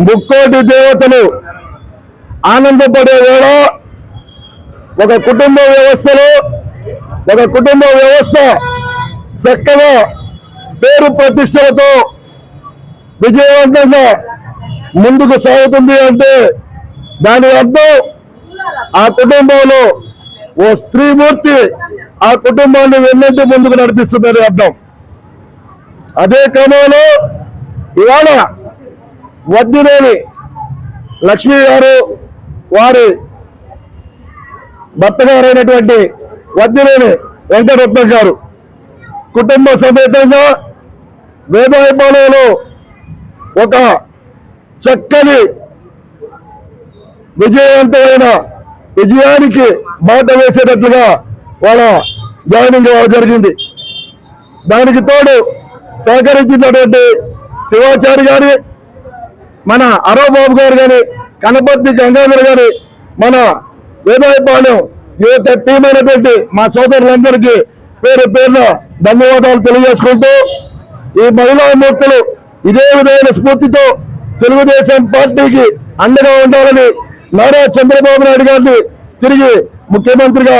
ముక్కోటి దేవతలు ఆనందపడే వేళ ఒక కుటుంబ వ్యవస్థలో ఒక కుటుంబ వ్యవస్థ చక్కగా పేరు ప్రతిష్టలతో విజయవంతంగా ముందుకు సాగుతుంది అంటే దాని అర్థం ఆ కుటుంబంలో ఓ స్త్రీమూర్తి ఆ కుటుంబాన్ని వెళ్ళింటి ముందుకు నడిపిస్తుందని అర్థం. అదే క్రమంలో ఇవాళ వద్దులేని లక్ష్మి గారు వారి భర్త గారైనటువంటి వద్దులేని వెంకటరత్నం గారు కుటుంబ సమేతంగా వేదాయపాలయంలో ఒక చక్కని విజయవంతమైన విజయానికి బాట వేసేటట్లుగా వాళ్ళ జాయినింగ్ అవ్వడం జరిగింది. దానికి తోడు సహకరించినటువంటి శివాచారి గారి మన అరవబాబు గారు కానీ కనపర్తి గంగాధర్ గారి మన వేదాయపాలెం యువత టీం అయినటువంటి మా సోదరులందరికీ పేరు పేరున ధన్యవాదాలు తెలియజేసుకుంటూ ఈ మహిళా మూర్తులు ఇదే విధమైన స్ఫూర్తితో తెలుగుదేశం పార్టీకి అండగా ఉండాలని నారా చంద్రబాబు నాయుడు గారిని తిరిగి ముఖ్యమంత్రిగా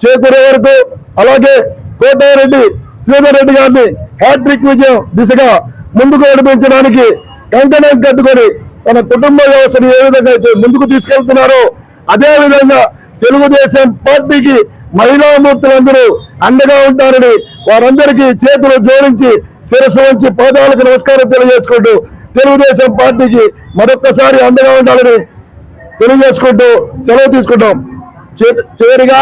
చేకూరే వరకు అలాగే కోటారెడ్డి శ్రీధర్ రెడ్డి గారిని హ్యాట్రిక్ విజయం దిశగా ముందుకు నడిపించడానికి కంకణం కట్టుకొని తన కుటుంబ వ్యవస్థను ఏ విధంగా అయితే ముందుకు తీసుకెళ్తున్నారో అదే విధంగా తెలుగుదేశం పార్టీకి మహిళా మూర్తులందరూ అండగా ఉంటారని వారందరికీ చేతులు జోడించి శిరస్సు వంచి పాదాలకు నమస్కారం తెలియజేసుకుంటూ తెలుగుదేశం పార్టీకి మరొక్కసారి అండగా ఉండాలని తెలియజేసుకుంటూ సెలవు తీసుకుంటాం. చి- చివరిగా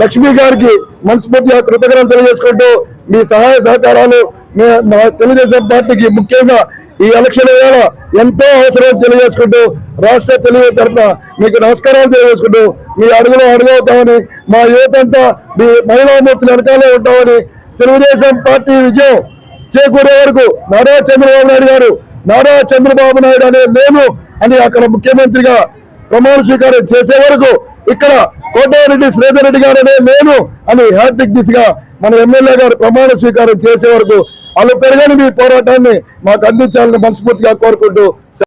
లక్ష్మి గారికి మనస్ఫూర్తిగా కృతజ్ఞతలు తెలియజేసుకుంటూ మీ సహాయ సహకారాలు మీ మా తెలుగుదేశం పార్టీకి ముఖ్యంగా ఈ ఎలక్షన్ వేళ ఎంతో అవసరం తెలియజేసుకుంటూ రాష్ట్ర తెలుగు తరఫున మీకు నమస్కారాలు తెలియజేసుకుంటూ మీ అడుగులో అడుగవుతామని మా యువతంతా మీ మహిళా వెనకాలే ఉంటామని తెలుగుదేశం పార్టీ విజయం చేకూరే వరకు నారా చంద్రబాబు నాయుడు గారు నారా చంద్రబాబు నాయుడు అనే నేను అని అక్కడ ముఖ్యమంత్రిగా ప్రమాణ స్వీకారం చేసే వరకు ఇక్కడ కోటారెడ్డి శ్రీధర్ రెడ్డి గారనే నేను అని హ్యాట్రిక్ దిశగా మన ఎమ్మెల్యే గారు ప్రమాణ స్వీకారం చేసే వరకు వాళ్ళు పెరగని మీ పోరాటాన్ని మాకు అందించాలని మనస్ఫూర్తిగా కోరుకుంటూ